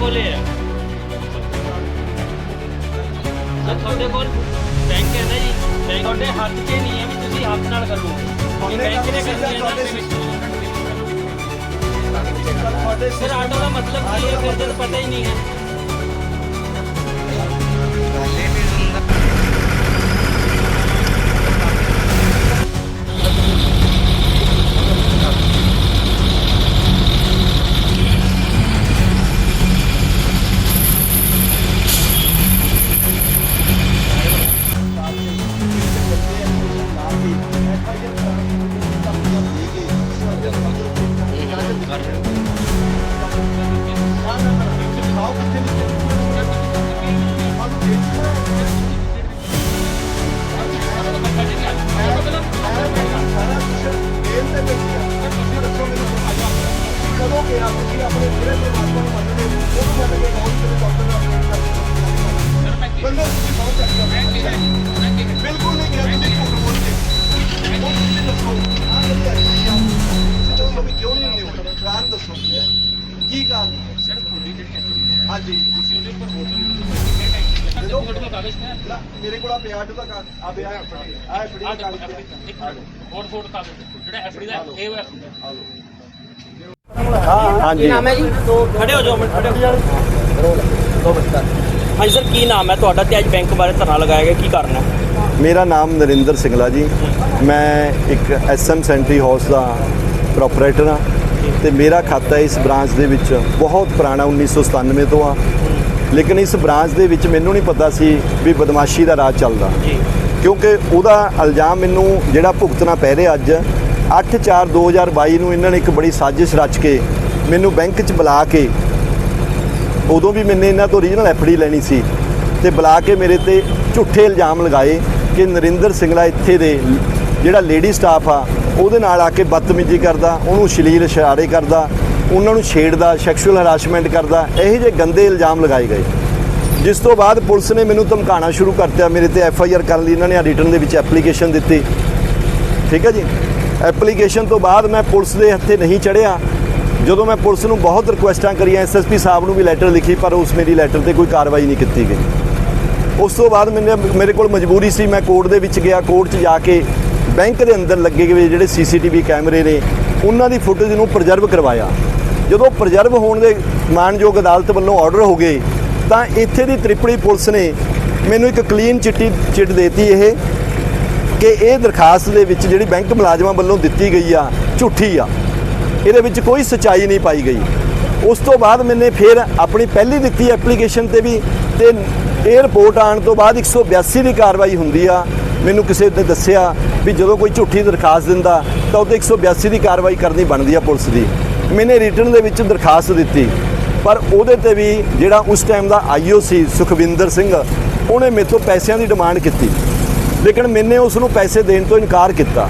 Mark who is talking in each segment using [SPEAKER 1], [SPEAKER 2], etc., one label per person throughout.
[SPEAKER 1] ਕੋਲੇ ਹੈ ਸਰ ਤੁਹਾਡੇ ਕੋਲ ਬੈਂਕ ਹੈ ਨਾ ਜੀ ਬੈਂਕ ਤੁਹਾਡੇ ਹੱਥ 'ਚ ਨਹੀਂ ਹੈ ਵੀ ਤੁਸੀਂ ਹੱਥ ਨਾਲ ਕਰੋਗੇ ਇਹ ਬੈਂਕ ਨੇ ਕਰਨੀ ਹੈ ਨਾ ਸਰ ਆਟੋ ਦਾ ਮਤਲਬ ਕੀ ਹੈ? ਫਿਰ ਜਦ ਪਤਾ ਹੀ ਨਹੀਂ ਹੈ?
[SPEAKER 2] ਬਿਲਕੁਲ ਨਹੀਂ ਗਿਆ ਤੁਸੀਂ ਝੂਠ ਬੋਲ ਕੇ। ਉਹ ਤੁਸੀਂ ਦੱਸੋ ਆਹ ਜਿਹੜੀ ਆਈ ਹੈ ਤੁਸੀਂ ਦੱਸੋ ਵੀ ਕਿਉਂ ਨਹੀਂ ਹੁੰਦੇ ਕਾਰਨ ਦੱਸੋ। ਕੀ ਹੈ ਕੀ ਕਾਰਨ? ਹੈ
[SPEAKER 1] ਸਰ ਤੁਹਾਡੀ ਜਿਹੜੀ ਐਕਟੀਵਿਟੀ
[SPEAKER 2] ਹਾਂਜੀ।
[SPEAKER 1] ਤੁਸੀਂ ਉਹਦੇ ਉੱਪਰ ਫੋਟੋ ਨਹੀਂ ਤੁਸੀਂ ਕਿੰਨੇ ਟਾਈਮ ਤੁਹਾਡੇ ਕੋਲ ਕਾਗਜ਼ ਹੈ?
[SPEAKER 2] ਲੈ, ਮੇਰੇ ਕੋਲ ਆ ਅੱਡ ਦਾ ਆ ਪਿਆ ਆ
[SPEAKER 1] ਆ
[SPEAKER 2] ਦਾ ਕਾਗਜ਼ ਪਿਆ।
[SPEAKER 1] ਇੱਕ ਹੋਰ ਫੋਟੋ ਕਾਗਜ਼। ਜਿਹੜਾ ਐਫਡੀ ਦਾ ਇਹ ਹੋਇਆ
[SPEAKER 2] ਆ ਲਓ।
[SPEAKER 3] ਕੀ ਨਾਮ ਹੈ ਜੀ?
[SPEAKER 1] ਖੜੇ ਹੋ ਜਾਓ ਮਿੰਟ ਖੜੇ ਹੋ ਜਾਓ।
[SPEAKER 3] ਹਾਂਜੀ ਸਰ ਕੀ ਨਾਮ ਹੈ ਤੁਹਾਡਾ ਤੇ ਅੱਜ ਬੈਂਕ ਬਾਰੇ ਧਰਨਾ ਲਗਾਇਆ ਗਿਆ ਕੀ ਕਾਰਨ
[SPEAKER 4] ਮੇਰਾ ਨਾਮ ਨਰਿੰਦਰ ਸਿੰਗਲਾ ਜੀ। ਮੈਂ ਇੱਕ ਐਸਐਮ ਸੈਂਟਰੀ ਹਾਊਸ ਦਾ ਪ੍ਰੋਪਰਾਈਟਰ ਹਾਂ ਤੇ ਮੇਰਾ ਖਾਤਾ ਇਸ ਬ੍ਰਾਂਚ ਦੇ ਵਿੱਚ ਬਹੁਤ ਪੁਰਾਣਾ 1997 ਤੋਂ ਆ। ਲੇਕਿਨ ਇਸ ਬ੍ਰਾਂਚ ਦੇ ਵਿੱਚ ਮੈਨੂੰ ਨਹੀਂ ਪਤਾ ਸੀ ਵੀ ਬਦਮਾਸ਼ੀ ਦਾ ਰਾਜ ਚੱਲਦਾ। ਕਿਉਂਕਿ ਉਹਦਾ ਇਲਜ਼ਾਮ ਮੈਨੂੰ ਜਿਹੜਾ ਭੁਗਤਣਾ ਪੈ ਰਿਹਾ ਅੱਜ 8/4/2022 ਨੂੰ ਇਹਨਾਂ ਨੇ ਇੱਕ ਬੜੀ ਸਾਜ਼ਿਸ਼ ਰਚ ਕੇ ਮੈਨੂੰ ਬੈਂਕ 'ਚ ਬੁਲਾ ਕੇ ਉਦੋਂ ਵੀ ਮੈਨੇ ਇਹਨਾਂ ਤੋਂ ਰੀਜਨਲ ਐਫਡੀ ਲੈਣੀ ਸੀ ਤੇ ਬੁਲਾ ਕੇ ਮੇਰੇ ਤੇ ਝੂਠੇ ਇਲਜ਼ਾਮ ਲਗਾਏ ਕਿ ਨਰਿੰਦਰ ਸਿੰਗਲਾ ਇੱਥੇ ਦੇ ਜਿਹੜਾ ਲੇਡੀ ਸਟਾਫ ਆ, ਉਹਦੇ ਨਾਲ ਆ ਕੇ ਬਦਤਮੀਜ਼ੀ ਕਰਦਾ, ਉਹਨੂੰ ਸ਼ਲੀਲ ਇਸ਼ਾਰੇ ਕਰਦਾ, ਉਹਨਾਂ ਨੂੰ ਛੇੜਦਾ ਸੈਕਸ਼ੂਅਲ ਹਰਾਸਮੈਂਟ ਕਰਦਾ, ਇਹੋ ਜਿਹੇ ਗੰਦੇ ਇਲਜ਼ਾਮ ਲਗਾਏ ਗਏ। ਜਿਸ ਤੋਂ ਬਾਅਦ ਪੁਲਿਸ ਨੇ ਮੈਨੂੰ ਧਮਕਾਉਣਾ ਸ਼ੁਰੂ ਕਰਤਾ, ਮੇਰੇ ਤੇ ਐਫ ਆਈ ਆਰ ਕਰਨ ਲਈ, ਇਹਨਾਂ ਨੇ ਰਿਟਰਨ ਦੇ ਵਿੱਚ ਐਪਲੀਕੇਸ਼ਨ ਦਿੱਤੀ। ਠੀਕ ਹੈ ਜੀ? ਐਪਲੀਕੇਸ਼ਨ ਤੋਂ ਬਾਅਦ ਮੈਂ ਪੁਲਿਸ ਦੇ ਹੱਥੇ ਨਹੀਂ ਚੜਿਆ ਜਦੋਂ ਮੈਂ ਪੁਲਿਸ ਨੂੰ ਬਹੁਤ ਰਿਕੁਐਸਟਾਂ ਕਰੀਆਂ ਐਸਐਸਪੀ ਸਾਹਿਬ ਨੂੰ ਵੀ ਲੈਟਰ ਲਿਖੀ, ਪਰ ਉਸ ਮੇਰੀ ਲੈਟਰ ਤੇ ਕੋਈ ਕਾਰਵਾਈ ਨਹੀਂ ਕੀਤੀ ਗਈ। ਉਸ ਤੋਂ ਬਾਅਦ ਮੈਨੇ, ਮੇਰੇ ਕੋਲ ਮਜਬੂਰੀ ਸੀ, ਮੈਂ ਕੋਰਟ ਦੇ ਵਿੱਚ ਗਿਆ, ਕੋਰਟ 'ਚ ਜਾ ਕੇ ਬੈਂਕ ਦੇ ਅੰਦਰ ਲੱਗੇ ਹੋਏ ਜਿਹੜੇ ਸੀਸੀਟੀਵੀ ਕੈਮਰੇ ਨੇ, ਉਹਨਾਂ ਦੀ ਫੁਟੇਜ ਨੂੰ ਪ੍ਰਜਰਵ ਕਰਵਾਇਆ। ਜਦੋਂ ਪ੍ਰਜਰਵ ਹੋਣ ਦੇ ਮਾਨਯੋਗ ਅਦਾਲਤ ਵੱਲੋਂ ਆਰਡਰ ਹੋ ਗਏ, ਤਾਂ ਇੱਥੇ ਦੀ ਤ੍ਰਿਪੜੀ ਪੁਲਿਸ ਨੇ ਮੈਨੂੰ ਇੱਕ ਕਲੀਨ ਚਿੱਟੀ ਚਿੱਟ ਦੇਤੀ ਇਹ, ਕਿ ਇਹ ਦਰਖਾਸਤ ਦੇ ਵਿੱਚ ਜਿਹੜੀ ਬੈਂਕ ਮੁਲਾਜ਼ਮਾਂ ਵੱਲੋਂ ਦਿੱਤੀ ਗਈ ਆ, ਝੂਠੀ ਆ। ਇਹਦੇ ਵਿੱਚ ਕੋਈ ਸਚਾਈ ਨਹੀਂ ਪਾਈ ਗਈ। ਉਸ ਤੋਂ ਬਾਅਦ ਮੈਨੇ ਫਿਰ ਆਪਣੀ ਪਹਿਲੀ ਦਿੱਤੀ ਐਪਲੀਕੇਸ਼ਨ ਤੇ ਵੀ ਤੇ ਇਹ ਰਿਪੋਰਟ ਆਉਣ ਤੋਂ ਬਾਅਦ 182 ਦੀ ਕਾਰਵਾਈ ਹੁੰਦੀ ਆ। ਮੈਨੂੰ ਕਿਸੇ ਨੇ ਦੱਸਿਆ ਵੀ ਜਦੋਂ ਕੋਈ ਝੂਠੀ ਦਰਖਾਸਤ ਦਿੰਦਾ, ਤਾਂ ਉਹਤੇ 182 ਦੀ ਕਾਰਵਾਈ ਕਰਨੀ ਬਣਦੀ ਆ ਪੁਲਿਸ ਦੀ। ਮੈਨੇ ਰਿਟਰਨ ਦੇ ਵਿੱਚ ਦਰਖਾਸਤ ਦਿੱਤੀ। ਪਰ ਉਹਦੇ ਤੇ ਵੀ ਜਿਹੜਾ ਉਸ ਟਾਈਮ ਦਾ ਆਈਓ ਸੀ, ਸੁਖਵਿੰਦਰ ਸਿੰਘ, ਉਹਨੇ ਮੇਰੇ ਤੋਂ ਪੈਸਿਆਂ ਦੀ ਡਿਮਾਂਡ ਕੀਤੀ। ਲੇਕਿਨ ਮੈਨੇ ਉਸ ਨੂੰ ਪੈਸੇ ਦੇਣ ਤੋਂ ਇਨਕਾਰ ਕੀਤਾ।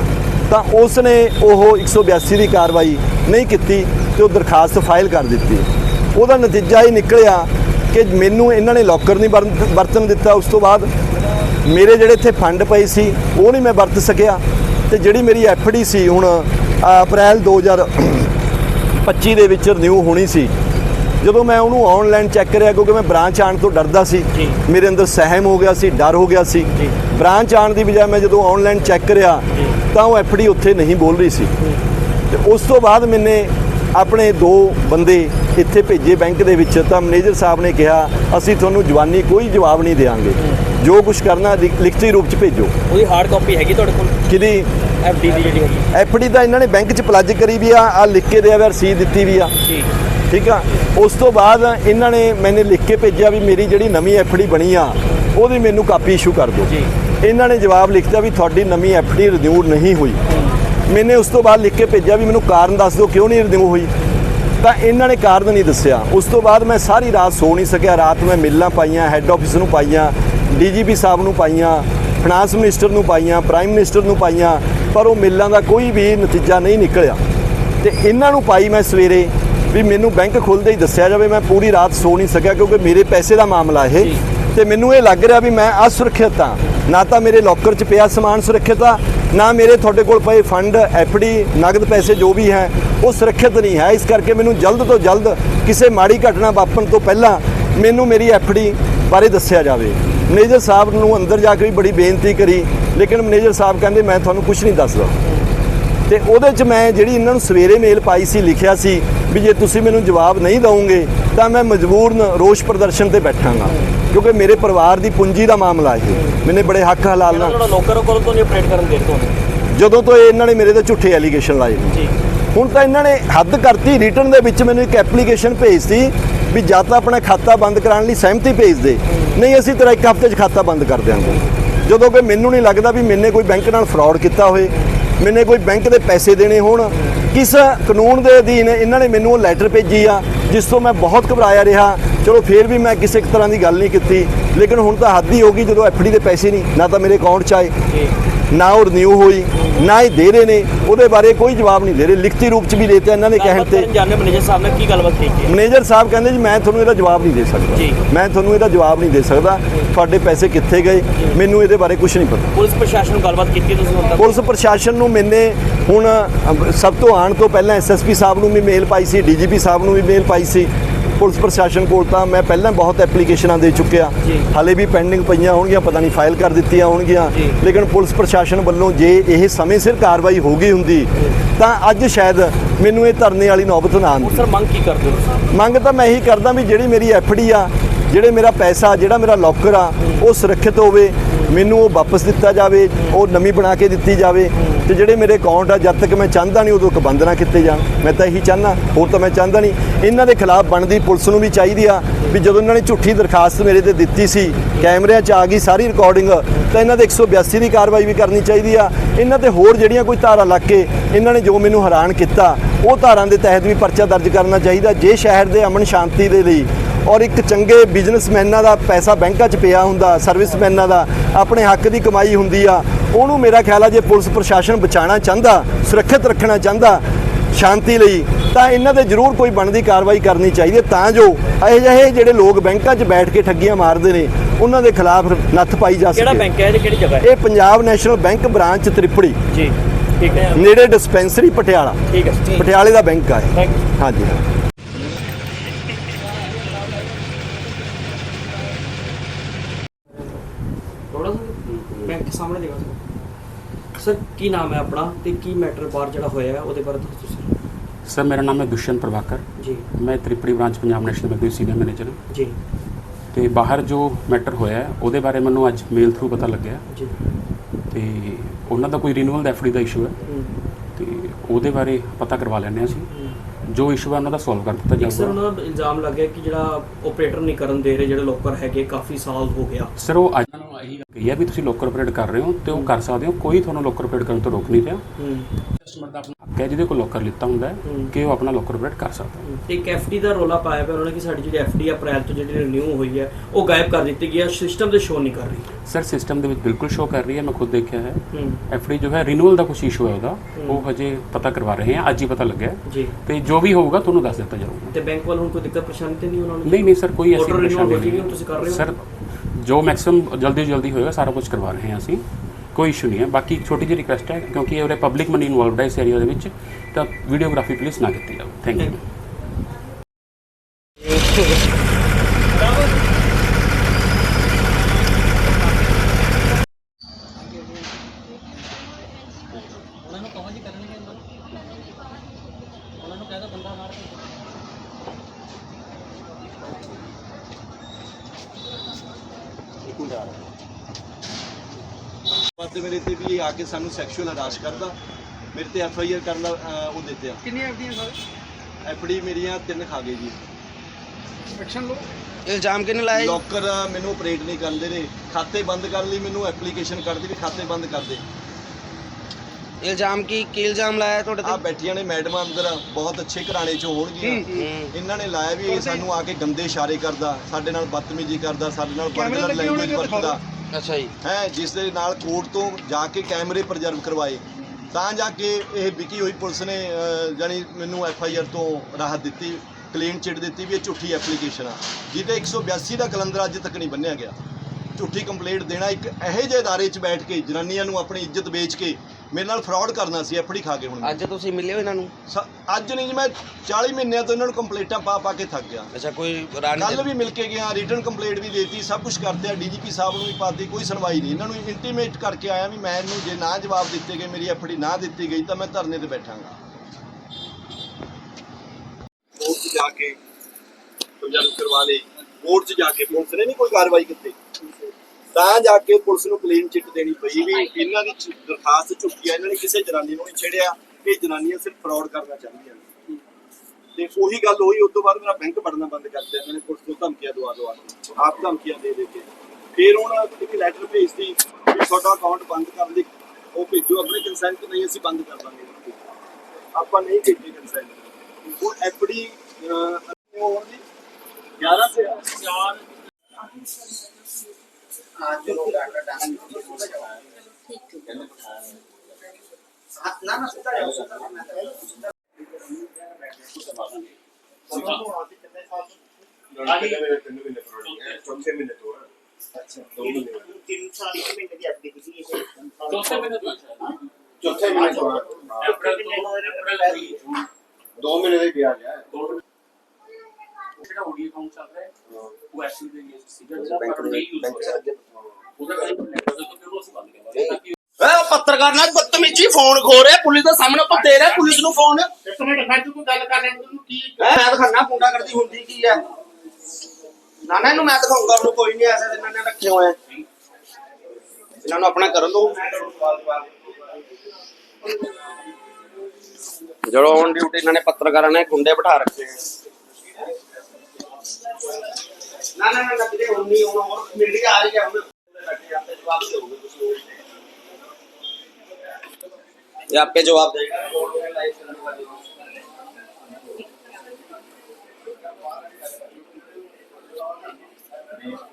[SPEAKER 4] ਤਾਂ ਉਸ ਨੇ ਉਹ 182 ਦੀ ਕਾਰਵਾਈ ਨਹੀਂ ਕੀਤੀ ਤੇ ਉਹ ਦਰਖਾਸਤ ਫਾਈਲ ਕਰ ਦਿੱਤੀ। ਉਹਦਾ ਨਤੀਜਾ ਇਹ ਨਿਕਲਿਆ ਕਿ ਮੈਨੂੰ ਇਹਨਾਂ ਨੇ ਲੋਕਰ ਨਹੀਂ ਵਰਤਣ ਦਿੱਤਾ। ਉਸ ਤੋਂ ਬਾਅਦ ਮੇਰੇ ਜਿਹੜੇ ਇੱਥੇ ਫੰਡ ਪਏ ਸੀ ਉਹ ਨਹੀਂ ਮੈਂ ਵਰਤ ਸਕਿਆ ਤੇ ਜਿਹੜੀ ਮੇਰੀ ਐਫਡੀ ਸੀ ਹੁਣ ਅਪ੍ਰੈਲ 2025 ਦੇ ਵਿੱਚ ਰਿਨਿਊ ਹੋਣੀ ਸੀ ਜਦੋਂ ਮੈਂ ਉਹਨੂੰ ਆਨਲਾਈਨ ਚੈੱਕ ਕਰਿਆ ਕਿਉਂਕਿ ਮੈਂ ਬ੍ਰਾਂਚ ਆਣ ਤੋਂ ਡਰਦਾ ਸੀ। ਮੇਰੇ ਅੰਦਰ ਸਹਿਮ ਹੋ ਗਿਆ ਸੀ ਡਰ ਹੋ ਗਿਆ ਸੀ। ਬ੍ਰਾਂਚ ਆਣ ਦੀ ਬਜਾਏ ਮੈਂ ਜਦੋਂ ਆਨਲਾਈਨ ਚੈੱਕ ਕਰਿਆ ਤਾਂ ਉਹ ਐਫਡੀ ਉੱਥੇ ਨਹੀਂ ਬੋਲ ਰਹੀ ਸੀ। ਤੇ ਉਸ ਤੋਂ ਬਾਅਦ ਮੈਨੇ ਆਪਣੇ ਦੋ ਬੰਦੇ ਇੱਥੇ ਭੇਜੇ ਬੈਂਕ ਦੇ ਵਿੱਚ। ਤਾਂ ਮੈਨੇਜਰ ਸਾਹਿਬ ਨੇ ਕਿਹਾ ਅਸੀਂ ਤੁਹਾਨੂੰ ਜਵਾਨੀ ਕੋਈ ਜਵਾਬ ਨਹੀਂ ਦੇਵਾਂਗੇ। ਜੋ ਕੁਝ ਕਰਨਾ ਲਿਖ- ਲਿਖਤੀ ਰੂਪ ਚ ਭੇਜੋ।
[SPEAKER 3] ਉਹਦੀ ਹਾਰਡ ਕਾਪੀ ਹੈਗੀ ਤੁਹਾਡੇ ਕੋਲ?
[SPEAKER 4] ਕਿਹਦੀ?
[SPEAKER 3] ਐਫਡੀ ਦੀ ਜਿਹੜੀ ਹੈਗੀ।
[SPEAKER 4] ਐਫਡੀ ਤਾਂ ਇਹਨਾਂ ਨੇ ਬੈਂਕ ਚ ਪਲੱਜ ਕਰੀ ਵੀ ਆ ਆ ਲਿਖ ਕੇ ਵੀ ਰਸੀਦ ਦਿੱਤੀ ਵੀ ਆ।
[SPEAKER 3] ਜੀ
[SPEAKER 4] ਠੀਕ ਆ? ਉਸ ਤੋਂ ਬਾਅਦ ਇਹਨਾਂ ਨੇ ਮੈਨੇ ਲਿਖ ਕੇ ਭੇਜਿਆ ਵੀ ਮੇਰੀ ਜਿਹੜੀ ਨਵੀਂ ਐਫਡੀ ਬਣੀ ਆ ਉਹਦੀ ਮੈਨੂੰ ਕਾਪੀ ਇਸ਼ੂ ਕਰ ਦਿਓ।
[SPEAKER 3] ਜੀ।
[SPEAKER 4] ਇਹਨਾਂ ਨੇ ਜਵਾਬ ਲਿਖਤਾ ਵੀ ਤੁਹਾਡੀ ਨਵੀਂ ਐਫਡੀ ਰਿਨਿਊ ਨਹੀਂ ਹੋਈ। ਮੈਨੇ ਉਸ ਤੋਂ ਬਾਅਦ ਲਿਖ ਕੇ ਭੇਜਿਆ ਵੀ ਮੈਨੂੰ ਕਾਰਨ ਦੱਸ ਦਿਓ ਕਿਉਂ ਨਹੀਂ ਰਿਨਿਊ ਹੋਈ? ਤਾਂ ਇਹਨਾਂ ਨੇ ਕਾਰਨ ਨਹੀਂ ਦੱਸਿਆ। ਉਸ ਤੋਂ ਬਾਅਦ ਮੈਂ ਸਾਰੀ ਰਾਤ ਸੋ ਨਹੀਂ ਸਕਿਆ। ਰਾਤ ਮੈਂ ਮਿਲਣਾ ਪਾਈਆਂ ਹੈੱਡ ਆਫਿਸ ਨੂੰ ਪਾਈਆਂ ਡੀਜੀਪੀ ਸਾਹਿਬ ਨੂੰ ਪਾਈਆਂ ਫਾਈਨਾਂਸ ਮਿਨਿਸਟਰ ਨੂੰ ਪਾਈਆਂ ਪ੍ਰਾਈਮ ਮਿਨਿਸਟਰ ਨੂੰ ਪਾਈਆਂ ਪਰ ਉਹ ਮਿਲਾਂ ਦਾ ਕੋਈ ਵੀ ਨਤੀਜਾ ਨਹੀਂ ਨਿਕਲਿਆ। ਤੇ ਇਹਨਾਂ ਨੂੰ ਪਾਈ ਮੈਂ ਸਵੇਰੇ ਵੀ ਮੈਨੂੰ ਬੈਂਕ ਖੁੱਲ੍ਹਦੇ ਹੀ ਦੱਸਿਆ ਜਾਵੇ ਮੈਂ ਪੂਰੀ ਰਾਤ ਸੋ ਨਹੀਂ ਸਕਿਆ ਕਿਉਂਕਿ ਮੇਰੇ ਪੈਸੇ ਦਾ ਮਾਮਲਾ ਇਹ। ਤੇ ਮੈਨੂੰ ਇਹ ਲੱਗ ਰਿਹਾ ਵੀ ਮੈਂ ਅਸੁਰੱਖਿਅਤ ਹਾਂ। ਨਾ ਤਾਂ ਮੇਰੇ ਲੋਕਰ 'ਚ ਪਿਆ ਸਮਾਨ ਸੁਰੱਖਿਅਤ ਆ, ਨਾ ਮੇਰੇ ਤੁਹਾਡੇ ਕੋਲ ਪਏ ਫੰਡ, ਐਫਡੀ, ਨਗਦ ਪੈਸੇ ਜੋ ਵੀ ਹੈ, ਉਹ ਸੁਰੱਖਿਅਤ ਨਹੀਂ ਹੈ। ਇਸ ਕਰਕੇ ਮੈਨੂੰ ਜਲਦ ਤੋਂ ਜਲਦ ਕਿਸੇ ਮਾੜੀ ਘਟਨਾ ਵਾਪਰਨ ਤੋਂ ਪਹਿਲਾਂ ਮੈਨੂੰ ਮੇਰੀ ਐਫਡੀ ਬਾਰੇ ਦੱਸਿਆ ਜਾਵੇ। ਮੈਨੇਜਰ ਸਾਹਿਬ ਨੂੰ ਅੰਦਰ ਜਾ ਕੇ ਵੀ ਬੜੀ ਬੇਨਤੀ ਕਰੀ, ਲੇਕਿਨ ਮੈਨੇਜਰ ਸਾਹਿਬ ਕਹਿੰਦੇ, ਮੈਂ ਤੁਹਾਨੂੰ ਕੁਝ ਨਹੀਂ ਦੱਸਦਾ। ਤੇ ਉਹਦੇ 'ਚ ਮੈਂ ਜਿਹੜੀ ਇਹਨਾਂ ਨੂੰ ਸਵੇਰੇ ਮੇਲ ਪਾਈ ਸੀ, ਲਿਖਿਆ ਸੀ ਵੀ ਜੇ ਤੁਸੀਂ ਮੈਨੂੰ ਜਵਾਬ ਨਹੀਂ ਦਿਓਗੇ ਤਾਂ ਮੈਂ ਮਜਬੂਰਨ ਰੋਸ ਪ੍ਰਦਰਸ਼ਨ ਤੇ ਬੈਠਾਂਗਾ। ਕਿਉਂਕਿ ਮੇਰੇ ਪਰਿਵਾਰ ਦੀ ਪੂੰਜੀ ਦਾ ਮਾਮਲਾ ਇਹ। ਮੈਨੇ ਬੜੇ ਹੱਕ ਹਲਾਲ ਨਾਲ
[SPEAKER 3] ਨੌਕਰ ਕੋਲ ਤੋਂ ਨਹੀਂ ਆਪਰੇਟ ਕਰਨ ਦੇ ਤੁਹਾਨੂੰ?
[SPEAKER 4] ਜਦੋਂ ਤੋਂ ਇਹ ਇਹਨਾਂ ਨੇ ਮੇਰੇ ਤੇ ਝੂਠੇ ਐਲੀਗੇਸ਼ਨ ਲਾਏ
[SPEAKER 3] ਜੀ।
[SPEAKER 4] ਹੁਣ ਤਾਂ ਇਹਨਾਂ ਨੇ ਹੱਦ ਕਰਤੀ ਰਿਟਰਨ ਦੇ ਵਿੱਚ ਮੈਨੂੰ ਇੱਕ ਐਪਲੀਕੇਸ਼ਨ ਭੇਜਤੀ ਵੀ ਜਾਂ ਤਾਂ ਆਪਣਾ ਖਾਤਾ ਬੰਦ ਕਰਾਉਣ ਲਈ ਸਹਿਮਤੀ ਭੇਜ ਦੇ। ਨਹੀਂ ਅਸੀਂ ਤੇਰਾ ਇੱਕ ਹਫ਼ਤੇ 'ਚ ਖਾਤਾ ਬੰਦ ਕਰ ਦਿਆਂਗੇ। ਜਦੋਂ ਕਿ ਮੈਨੂੰ ਨਹੀਂ ਲੱਗਦਾ ਵੀ ਮੈਨੇ ਕੋਈ ਬੈਂਕ ਨਾਲ ਫਰਾਡ ਕੀਤਾ ਹੋਏ ਮੈਨੇ ਕੋਈ ਬੈਂਕ ਦੇ ਪੈਸੇ ਦੇਣੇ ਹੋਣ? ਕਿਸ ਕਾਨੂੰਨ ਦੇ ਅਧੀਨ ਇਹਨਾਂ ਨੇ ਮੈਨੂੰ ਉਹ ਲੈਟਰ ਭੇਜੀ ਆ, ਜਿਸ ਤੋਂ ਮੈਂ ਬਹੁਤ ਘਬਰਾਇਆ ਰਿਹਾ। ਚਲੋ ਫੇਰ ਵੀ ਮੈਂ ਕਿਸੇ ਇੱਕ ਤਰ੍ਹਾਂ ਦੀ ਗੱਲ ਨਹੀਂ ਕੀਤੀ। ਲੇਕਿਨ ਹੁਣ ਤਾਂ ਹੱਦ ਹੀ ਹੋ ਗਈ ਜਦੋਂ ਐਫਡੀ ਦੇ ਪੈਸੇ ਨਹੀਂ, ਨਾ ਤਾਂ ਮੇਰੇ ਅਕਾਊਂਟ 'ਚ ਆਏ। ਨਾ ਉਹ ਰਿਨਿਊ ਹੋਈ ਨਾ ਹੀ ਦੇ ਰਹੇ ਨੇ। ਉਹਦੇ ਬਾਰੇ ਕੋਈ ਜਵਾਬ ਨਹੀਂ ਦੇ ਰਹੇ। ਲਿਖਤੀ ਰੂਪ ਚ ਵੀ ਦੇਤੇ ਇਹਨਾਂ ਦੇ ਕਹਿਣ ਤੇ।
[SPEAKER 3] ਜਾਣੇ ਮੈਨੇਜਰ ਸਾਹਿਬ ਨੇ ਕੀ ਗੱਲਬਾਤ ਕੀਤੀ
[SPEAKER 4] ਮੈਨੇਜਰ ਸਾਹਿਬ ਕਹਿੰਦੇ ਜੀ ਮੈਂ ਤੁਹਾਨੂੰ ਇਹਦਾ ਜਵਾਬ ਨਹੀਂ ਦੇ ਸਕਦਾ। ਮੈਂ ਤੁਹਾਨੂੰ ਇਹਦਾ ਜਵਾਬ ਨਹੀਂ ਦੇ ਸਕਦਾ। ਤੁਹਾਡੇ ਪੈਸੇ ਕਿੱਥੇ ਗਏ? ਮੈਨੂੰ ਇਹਦੇ ਬਾਰੇ ਕੁਝ ਨਹੀਂ ਪਤਾ।
[SPEAKER 3] ਪੁਲਿਸ ਪ੍ਰਸ਼ਾਸਨ ਨੂੰ ਗੱਲਬਾਤ ਕੀਤੀ ਤੁਸੀਂ ਹੁਣ ਤੱਕ?
[SPEAKER 4] ਪੁਲਿਸ ਪ੍ਰਸ਼ਾਸਨ ਨੂੰ ਮੈਨੇ ਹੁਣ ਸਭ ਤੋਂ ਆਉਣ ਤੋਂ ਪਹਿਲਾਂ ਐਸਐਸਪੀ ਸਾਹਿਬ ਨੂੰ ਵੀ ਮੇਲ ਪਾਈ ਸੀ ਡੀਜੀਪੀ ਸਾਹਿਬ ਨੂੰ ਵੀ ਮੇਲ ਪਾਈ ਸੀ। ਪੁਲਿਸ ਪ੍ਰਸ਼ਾਸਨ ਕੋਲ ਤਾਂ ਮੈਂ ਪਹਿਲਾਂ ਬਹੁਤ ਐਪਲੀਕੇਸ਼ਨਾਂ ਦੇ ਚੁੱਕਿਆ। ਹਾਲੇ ਵੀ ਪੈਂਡਿੰਗ ਪਈਆਂ ਹੋਣਗੀਆਂ ਪਤਾ ਨਹੀਂ ਫਾਈਲ ਕਰ ਦਿੱਤੀਆਂ ਹੋਣਗੀਆਂ। ਲੇਕਿਨ ਪੁਲਿਸ ਪ੍ਰਸ਼ਾਸਨ ਵੱਲੋਂ ਜੇ ਇਹ ਸਮੇਂ ਸਿਰ ਕਾਰਵਾਈ ਹੋ ਗਈ ਹੁੰਦੀ ਤਾਂ ਅੱਜ ਸ਼ਾਇਦ ਮੈਨੂੰ ਇਹ ਧਰਨੇ ਵਾਲੀ ਨੌਬਤ ਨਾ ਆਉਂਦੀ।
[SPEAKER 3] ਸਰ ਮੰਗ ਕੀ ਕਰਦੇ ਹੋ
[SPEAKER 4] ਮੰਗ ਤਾਂ ਮੈਂ ਇਹੀ ਕਰਦਾ ਵੀ ਜਿਹੜੀ ਮੇਰੀ ਐਫਡੀ ਆ ਜਿਹੜੇ ਮੇਰਾ ਪੈਸਾ ਜਿਹੜਾ ਮੇਰਾ ਲੋਕਰ ਆ ਉਹ ਸੁਰੱਖਿਅਤ ਹੋਵੇ। ਮੈਨੂੰ ਉਹ ਵਾਪਸ ਦਿੱਤਾ ਜਾਵੇ, ਉਹ ਨਵੀਂ ਬਣਾ ਕੇ ਦਿੱਤੀ ਜਾਵੇ ਤੇ ਜਿਹੜੇ ਮੇਰੇ ਅਕਾਊਂਟ ਆ, ਜਦ ਤੱਕ ਮੈਂ ਚਾਹੁੰਦਾ ਨਹੀਂ ਉਦੋਂ ਤੱਕ ਨਾ ਕੀਤੇ ਜਾਣ। ਮੈਂ ਤਾਂ ਇਹੀ ਚਾਹੁੰਦਾ, ਹੋਰ ਤਾਂ ਮੈਂ ਚਾਹੁੰਦਾ ਨਹੀਂ। ਇਹਨਾਂ ਦੇ ਖਿਲਾਫ ਬਣਦੀ ਪੁਲਿਸ ਨੂੰ ਵੀ ਚਾਹੀਦੀ ਆ ਵੀ ਜਦੋਂ ਇਹਨਾਂ ਨੇ ਝੂਠੀ ਦਰਖਾਸਤ ਮੇਰੇ ਤੇ ਦਿੱਤੀ ਸੀ, ਕੈਮਰਿਆਂ 'ਚ ਆ ਗਈ ਸਾਰੀ ਰਿਕਾਰਡਿੰਗ ਤਾਂ ਇਹਨਾਂ ਦੇ 182 ਦੀ ਕਾਰਵਾਈ ਵੀ ਕਰਨੀ ਚਾਹੀਦੀ ਆ। ਇਹਨਾਂ ਤੇ ਹੋਰ ਜਿਹੜੀਆਂ ਕੋਈ ਧਾਰਾ ਲੱਗ ਕੇ ਇਹਨਾਂ ਨੇ ਜੋ ਮੈਨੂੰ ਹੈਰਾਨ ਕੀਤਾ, ਉਹ ਧਾਰਾਂ ਦੇ ਤਹਿਤ ਵੀ ਪਰਚਾ ਦਰਜ ਕਰਨਾ ਚਾਹੀਦਾ। ਜੇ ਸ਼ਹਿਰ ਦੇ ਅਮਨ ਸ਼ਾਂਤੀ ਦੇ ਲਈ ਔਰ ਇੱਕ ਚੰਗੇ ਬਿਜ਼ਨਸਮੈਨਾਂ ਦਾ ਪੈਸਾ ਬੈਂਕਾਂ 'ਚ ਪਿਆ ਹੁੰਦਾ ਸਰਵਿਸਮੈਨਾਂ ਦਾ ਆਪਣੇ ਹੱਕ ਦੀ ਕਮਾਈ ਹੁੰਦੀ ਆ ਉਹਨੂੰ ਮੇਰਾ ਖਿਆਲ ਆ ਜੇ ਪੁਲਿਸ ਪ੍ਰਸ਼ਾਸਨ ਬਚਾਉਣਾ ਚਾਹੁੰਦਾ ਸੁਰੱਖਿਅਤ ਰੱਖਣਾ ਚਾਹੁੰਦਾ ਸ਼ਾਂਤੀ ਲਈ ਤਾਂ ਇਹਨਾਂ ਤੇ ਜ਼ਰੂਰ ਕੋਈ ਬਣਦੀ ਕਾਰਵਾਈ ਕਰਨੀ ਚਾਹੀਦੀ ਹੈ ਤਾਂ ਜੋ ਇਹੋ ਜਿਹੇ ਜਿਹੜੇ ਲੋਕ ਬੈਂਕਾਂ 'ਚ ਬੈਠ ਕੇ ਠੱਗੀਆਂ ਮਾਰਦੇ ਨੇ ਉਹਨਾਂ ਦੇ ਖਿਲਾਫ ਨੱਥ ਪਾਈ ਜਾ
[SPEAKER 3] ਕਿਹੜਾ
[SPEAKER 4] ਸਕੇ
[SPEAKER 3] ਬੈਂਕ ਹੈ ਤੇ ਕਿਹੜੀ ਜਗ੍ਹਾ ਹੈ?
[SPEAKER 4] ਇਹ Punjab national bank branch Tripri.
[SPEAKER 3] ਜੀ ਠੀਕ ਹੈ।
[SPEAKER 4] ਨੇੜੇ ਡਿਸਪੈਂਸਰੀ ਪਟਿਆਲਾ।
[SPEAKER 3] ਠੀਕ ਹੈ।
[SPEAKER 4] ਪਟਿਆਲੇ ਦਾ ਬੈਂਕ ਆ ਹਾਂਜੀ ਹਾਂ
[SPEAKER 3] ਥੋੜਾ ਸਾ ਬੈਂਕ ਦੇ ਸਾਹਮਣੇ ਦੇਖੋ ਸਰ ਕੀ ਨਾਮ ਹੈ ਆਪਣਾ ਤੇ ਕੀ ਮੈਟਰ ਬਾਹਰ ਜਿਹੜਾ ਹੋਇਆ ਹੈ ਉਹਦੇ ਬਾਰੇ ਦੱਸੋ ਤੁਸੀਂ
[SPEAKER 5] ਸਰ ਮੇਰਾ ਨਾਮ ਹੈ ਦੁਸ਼ਯੰਤ ਪ੍ਰਭਾਕਰ।
[SPEAKER 3] ਜੀ।
[SPEAKER 5] ਮੈਂ Tripri branch Punjab national bank ਦੇ ਸੀਨੀਅਰ ਮੈਨੇਜਰ ਹਾਂ।
[SPEAKER 3] ਜੀ।
[SPEAKER 5] ਤੇ ਬਾਹਰ ਜੋ ਮੈਟਰ ਹੋਇਆ ਹੈ, ਉਹਦੇ ਬਾਰੇ ਮੈਨੂੰ ਅੱਜ ਮੇਲ ਥਰੂ ਪਤਾ ਲੱਗਿਆ
[SPEAKER 3] ਜੀ।
[SPEAKER 5] ਤੇ ਉਹਨਾਂ ਦਾ ਕੋਈ ਰੀਨਿਊਅਲ ਦਾ ਐਫਡੀ ਦਾ ਇਸ਼ੂ ਹੈ।
[SPEAKER 3] ਹੂੰ।
[SPEAKER 5] ਤੇ ਉਹਦੇ ਬਾਰੇ ਪਤਾ ਕਰਵਾ ਹਾਂ ਅਸੀਂ। ਜੋ ਇਸ਼ੂ ਹੈ ਉਹਨਾਂ ਦਾ ਸੋਲਵ ਕਰ ਦਿੱਤਾ
[SPEAKER 3] ਇੱਕ ਸਰ
[SPEAKER 5] ਜਾਊਗਾ।
[SPEAKER 3] ਉਹਨਾਂ ਦਾ ਇਲਜ਼ਾਮ ਲੱਗਿਆ ਕਿ ਜਿਹੜਾ ਆਪਰੇਟਰ ਨਹੀਂ ਕਰਨ ਦੇ ਰਹੇ ਜਿਹੜੇ ਲੋਕਰ ਹੈਗੇ ਕਾਫੀ ਸਾਲ ਹੋ ਗਿਆ।
[SPEAKER 5] ਸਰ ਉਹ ਅੱਜ ਇਹੀ ਕਹੀ ਹੈ ਵੀ ਤੁਸੀਂ ਲੋਕਰ ਆਪਰੇਟ ਕਰ ਰਹੇ ਹੋ ਤੇ ਉਹ ਕਰ ਸਕਦੇ ਹੋ। ਕੋਈ ਤੁਹਾਨੂੰ ਲੋਕਰ ਆਪਰੇਟ ਕਰਨ ਤੋਂ ਰੋਕ ਨਹੀਂ ਰਿਹਾ। ਕਸਟਮਰ ਦਾ ਆਪਣਾ ਹੱਕ ਹੈ ਜਿਹਦੇ ਕੋਲ ਲੋਕਰ ਲਿੱਤਾ ਹੁੰਦਾ ਹੈ। ਕਿ ਉਹ ਆਪਣਾ ਲੋਕਰ ਆਪਰੇਟ ਕਰ ਸਕਦਾ ਹੈ।
[SPEAKER 3] ਇੱਕ ਐਫਡੀ ਦਾ ਰੋਲਾ ਪਾਇਆ ਪਿਆ ਉਹਨਾਂ ਨੇ ਕਿ ਸਾਡੀ ਜਿਹੜੀ ਐਫਡੀ ਅਪ੍ਰੈਲ ਤੋਂ ਜਿਹੜੀ ਰਿਨਿਊ ਹੋਈ ਹੈ ਉਹ ਗਾਇਬ ਕਰ ਦਿੱਤੀ ਗਈ ਹੈ। ਸਿਸਟਮ ਤੇ ਸ਼ੋ ਨਹੀਂ ਕਰ ਰਹੀ।
[SPEAKER 5] ਸਰ ਸਿਸਟਮ ਦੇ ਵਿੱਚ ਬਿਲਕੁਲ ਸ਼ੋ ਕਰ ਰਹੀ ਹੈ ਮੈਂ ਖੁਦ ਦੇਖਿਆ ਹੈ। ਐਫਡੀ ਜੋ ਹੈ ਰੀਨਿਊਅਲ ਦਾ ਕੁਝ ਇਸ਼ੂ ਹੈ ਉਹਦਾ। ਉਹ ਹਜੇ ਪਤਾ ਕਰਵਾ ਰਹੇ ਹਾਂ ਅੱਜ ਹੀ ਪਤਾ ਲੱਗਿਆ।
[SPEAKER 3] ਜੀ।
[SPEAKER 5] ਤੇ ਜੋ ਵੀ ਹੋਊਗਾ ਤੁਹਾਨੂੰ ਦੱਸ ਦਿੱਤਾ ਜਾਊਗਾ।
[SPEAKER 3] ਤੇ ਬੈਂਕ ਵੱਲੋਂ ਕੋਈ ਦਿੱਕਤ ਪਰੇਸ਼ਾਨੀ ਤੇ ਨਹੀਂ ਉਹਨਾਂ ਨੂੰ?
[SPEAKER 5] ਨਹੀਂ ਨਹੀਂ ਸਰ ਕੋਈ ਐਸੀ ਪਰੇਸ਼ਾਨੀ ਨਹੀਂ
[SPEAKER 3] ਤੁਸੀਂ ਕਰ ਰਹੇ ਹੋ?
[SPEAKER 5] ਸਰ ਜੋ ਮੈਕਸਿਮਮ ਜਲਦੀ ਤੋਂ ਜਲਦੀ ਹੋਏਗਾ, ਸਾਰਾ ਕੁਝ ਕਰਵਾ ਰਹੇ ਹਾਂ ਅਸੀਂ। ਕੋਈ ਇਸ਼ੂ ਨਹੀਂ ਹੈ। ਬਾਕੀ ਇੱਕ ਛੋਟੀ ਜਿਹੀ ਰਿਕੁਐਸਟ ਹੈ, ਕਿਉਂਕਿ ਇਹ ਉਰੇ ਪਬਲਿਕ ਮਨੀ ਇਨਵੋਲਵਡ ਹੈ ਇਸ ਏਰੀਆ ਦੇ ਵਿੱਚ, ਤਾਂ ਵੀਡੀਓਗ੍ਰਾਫੀ ਪਲੀਜ਼ ਨਾ ਕੀਤੀ ਜਾਵੇ। ਥੈਂਕ ਯੂ
[SPEAKER 4] ਬਾਅਦ ਮੇਰੇ ਤੇ ਵੀ ਇਹ ਆ ਕੇ ਸਾਨੂੰ ਸੈਕਸ਼ੂਅਲ ਹਰਾਸ ਕਰਦਾ। ਮੇਰੇ ਤੇ ਐਫ ਆਈ ਆਰ ਕਰਨ ਦਾ ਉਹ ਦਿੱਤੇ ਆ।
[SPEAKER 2] ਕਿੰਨੀਆਂ ਐਫਡੀਆਂ ਸਾਰੇ?
[SPEAKER 4] ਐਫਡੀ ਮੇਰੀਆਂ ਤਿੰਨ ਖਾ ਗਏ ਜੀ।
[SPEAKER 2] ਐਕਸ਼ਨ ਲੋ
[SPEAKER 6] ਇਲਜ਼ਾਮ ਕਿਹਨੇ ਲਾਇਆ
[SPEAKER 4] ਲੋਕਰ ਮੈਨੂੰ ਆਪਰੇਟ ਨਹੀਂ ਕਰਦੇ ਨੇ ਖਾਤੇ ਬੰਦ ਕਰਨ ਲਈ ਮੈਨੂੰ ਐਪਲੀਕੇਸ਼ਨ ਕਰਦੀ ਵੀ ਖਾਤੇ ਬੰਦ ਕਰ ਦੇ
[SPEAKER 6] ਇਲਜ਼ਾਮ ਕੀ ਕੀ ਇਲਜ਼ਾਮ ਲਾਇਆ ਤੁਹਾਡੇ
[SPEAKER 4] ਆ
[SPEAKER 6] ਤੇ
[SPEAKER 4] ਬੈਠੀਆਂ ਨੇ ਮੈਡਮਾਂ ਅੰਦਰ ਬਹੁਤ ਅੱਛੇ ਘਰਾਣੇ ਚੋਂ ਹੋਣਗੀਆਂ
[SPEAKER 6] ਹੂੰ।
[SPEAKER 4] ਇਹਨਾਂ ਨੇ ਲਾਇਆ ਵੀ ਇਹ ਸਾਨੂੰ ਆ ਕੇ ਗੰਦੇ ਇਸ਼ਾਰੇ ਕਰਦਾ ਸਾਡੇ ਨਾਲ ਬਦਤਮੀਜ਼ੀ ਕਰਦਾ ਸਾਡੇ ਨਾਲ
[SPEAKER 2] ਕੈਮਰੇ
[SPEAKER 4] ਬਰਗਰ
[SPEAKER 2] ਲੱਗੇ ਹੋਣੇ
[SPEAKER 4] ਲੈਂਗੁਏਜ
[SPEAKER 2] ਨੇ,
[SPEAKER 4] ਵਰਤਦਾ
[SPEAKER 6] ਅੱਛਾ ਜੀ
[SPEAKER 4] ਹੈ ਜਿਸ ਦੇ ਨਾਲ ਕੋਰਟ ਤੋਂ ਜਾ ਕੇ ਕੈਮਰੇ ਪ੍ਰੀਜ਼ਰਵ ਕਰਵਾਏ ਤਾਂ ਜਾ ਕੇ ਇਹ ਵਿਕੀ ਹੋਈ ਪੁਲਿਸ ਨੇ ਅਹ, ਜਾਣੀ ਮੈਨੂੰ ਐਫ ਆਈ ਆਰ ਤੋਂ ਰਾਹਤ ਦਿੱਤੀ ਕਲੀਨ ਚਿੱਟ ਦਿੱਤੀ ਵੀ ਇਹ ਝੂਠੀ ਐਪਲੀਕੇਸ਼ਨ ਆ ਜਿਹਦੇ 182 ਦਾ ਕਲੰਦਰ ਅੱਜ ਤੱਕ ਨਹੀਂ ਬੰਨਿਆ ਗਿਆ ਝੂਠੀ ਕੰਪਲੇਂਟ ਦੇਣਾ ਇੱਕ ਇਹੋ ਜਿਹੇ ادارے 'ਚ ਬੈਠ ਕੇ ਜਨਾਨੀਆਂ ਨੂੰ ਆਪਣੀ ਇੱਜ਼ਤ ਵੇਚ ਕੇ ਮੇਰੇ ਨਾਲ ਫਰਾਡ ਕਰਨਾ ਸੀ ਐਫਡੀ ਖਾ ਕੇ ਹੁਣ
[SPEAKER 6] ਅੱਜ ਤੁਸੀਂ ਮਿਲੇ ਹੋ ਇਹਨਾਂ ਨੂੰ?
[SPEAKER 4] ਸ- ਅੱਜ ਨਹੀਂ ਜੀ ਮੈਂ 40 ਮਹੀਨਿਆਂ ਤੋਂ ਇਹਨਾਂ ਨੂੰ ਕੰਪਲੇਂਟਾਂ ਪਾ ਪਾ ਕੇ ਥੱਕ ਗਿਆ।
[SPEAKER 6] ਅੱਛਾ ਕੋਈ ਰਾਣੀ
[SPEAKER 4] ਕੱਲ ਵੀ ਮਿਲ ਕੇ ਗਿਆ ਰਿਟਰਨ ਕੰਪਲੇਂਟ ਵੀ ਦੇਤੀ ਸਭ ਕੁਝ ਕਰਤੇ ਡੀਜੀਪੀ ਸਾਹਿਬ ਨੂੰ ਵੀ ਪਾਤੀ ਕੋਈ ਸੁਣਵਾਈ ਨਹੀਂ। ਇਹਨਾਂ ਨੂੰ ਇੰਟੀਮੇਟ ਕਰਕੇ ਆਇਆ ਵੀ ਮੈਂ ਇਹਨੂੰ ਜੇ ਨਾ ਜਵਾਬ ਦਿੱਤੇ ਗਏ ਮੇਰੀ ਐਫਡੀ ਨਾ ਦਿੱਤੀ ਗਈ ਤਾਂ ਮੈਂ ਧਰਨੇ ਤੇ ਬੈਠਾਂਗਾ। ਕੋਰਟ 'ਚ ਜਾ ਕੇ ਪੰਜਾਬੀ ਕਰਵਾ ਲਈ। ਕੋਰਟ 'ਚ ਜਾ ਕੇ ਪੁਲਿਸ ਨੇ ਨਹੀਂ ਕੋਈ ਕਾਰਵਾਈ ਕੀਤੀ? ਤਾਂ ਜਾ ਕੇ ਪੁਲਿਸ ਨੂੰ ਕਲੀਨ ਚਿੱਟ ਦੇਣੀ ਪਈ ਵੀ ਇਹਨਾਂ ਦੀ ਦਰਖਾਸਤ ਝੁੱਕੀ ਆ, ਇਹਨਾਂ ਨੇ ਕਿਸੇ ਜਨਾਨੀ ਨੂੰ ਨਹੀਂ ਛੇੜਿਆ ਇਹ ਜਨਾਨੀਆਂ ਸਿਰਫ ਫਰਾਡ ਕਰਨਾ ਚਾਹੁੰਦੀਆਂ ਨੇ। ਤੇ ਉਹੀ ਗੱਲ ਹੋਈ, ਉਸ ਤੋਂ ਬਾਅਦ ਮੇਰਾ ਬੈਂਕ ਪੜਨਾ ਬੰਦ ਕਰ ਦਿੱਤਾ, ਇਹਨਾਂ ਨੇ ਪੁਲਿਸ ਨੂੰ ਧਮਕੀਆਂ ਦਵਾ ਦਵਾ ਆਪ ਧਮਕੀਆਂ ਦੇ ਦੇ ਕੇ। ਫਿਰ ਹੁਣ ਇੱਕ ਲੈਟਰ ਭੇਜਦੀ ਵੀ ਤੁਹਾਡਾ ਅਕਾਊਂਟ ਬੰਦ ਕਰ ਲਈ ਉਹ ਭੇਜੋ, ਆਪਣੇ ਕੰਸੈਂਟ ਨਹੀਂ ਅਸੀਂ ਬੰਦ ਕਰ ਦਾਂਗੇ। ਆਪਾਂ ਨਹੀਂ ਭੇਜੀ ਕੰਸੈਂਟ ਉਹ ਐਫਡੀ ਹੋਣ 11 ਸੇ 4
[SPEAKER 5] ਚੌਥੇ ਮਹੀਨੇ ਤੋਂ
[SPEAKER 4] ਚੌਥੇ ਮਹੀਨੇ ਤੋਂ
[SPEAKER 5] ਅਪ੍ਰੈਲ ਤੋਂ ਅਪ੍ਰੈਲ ਮਈ
[SPEAKER 4] ਦੋ ਮਹੀਨੇ ਦਾ ਹੀ ਵਿਆਜ ਹੈ
[SPEAKER 5] ਜਿਹੜਾ ਓਡੀ ਅਕਾਊਂਟ ਚੱਲ ਰਿਹਾ ਹੈ ਉਹ ਐਕਚੁਅਲੀ ਦੇ ਸੀਗਾ ਜਿਹੜਾ ਪਰ ਨਹੀਂ ਯੂਜ਼ ਹੋ
[SPEAKER 6] ਪੱਤਰਕਾਰ ਨਾਲ ਬਦਤਮੀਜੀ ਫੋਨ ਖੋ ਰਿਹਾ ਪੁਲਿਸ ਦੇ ਸਾਹਮਣੇ ਆਪਾਂ ਦੇ ਰਿਹਾ ਪੁਲਿਸ ਨੂੰ ਫੋਨ।
[SPEAKER 5] ਇੱਕ ਮਿੰਟ ਫਿਰ ਤੂੰ ਕੋਈ ਗੱਲ ਕਰ ਰਿਹਾ ਤੈਨੂੰ ਕੀ
[SPEAKER 6] ਮੈਂ ਦਿਖਾਣਾ ਗੁੰਡਾ ਕਰਦੀ ਹੁੰਦੀ ਕੀ ਹੈ? ਨਾ ਨਾ ਇਹਨੂੰ ਮੈਂ ਦਿਖਾਉਂਗਾ ਉਹਨੂੰ ਕੋਈ ਨਹੀਂ ਐਸੇ ਦਿਨਾਂ ਨੇ ਰੱਖੇ ਹੋਏ ਆ। ਇਹਨਾਂ ਨੂੰ ਆਪਣਾ ਕਰਨ ਦੋ। ਜਦੋਂ ਔਨ ਡਿਊਟੀ ਇਹਨਾਂ ਨੇ ਪੱਤਰਕਾਰਾਂ ਨੇ ਗੁੰਡੇ ਬਿਠਾ ਰੱਖੇ। ਨਾ ਨਾ ਨਾ ਵੀਰੇ ਹੁਣ ਨਹੀਂ ਹੁਣ ਹੋਰ ਮੀਡੀਆ ਆ ਰਹੀ ਹੈ ये आपके जवाब देंगे Thank you.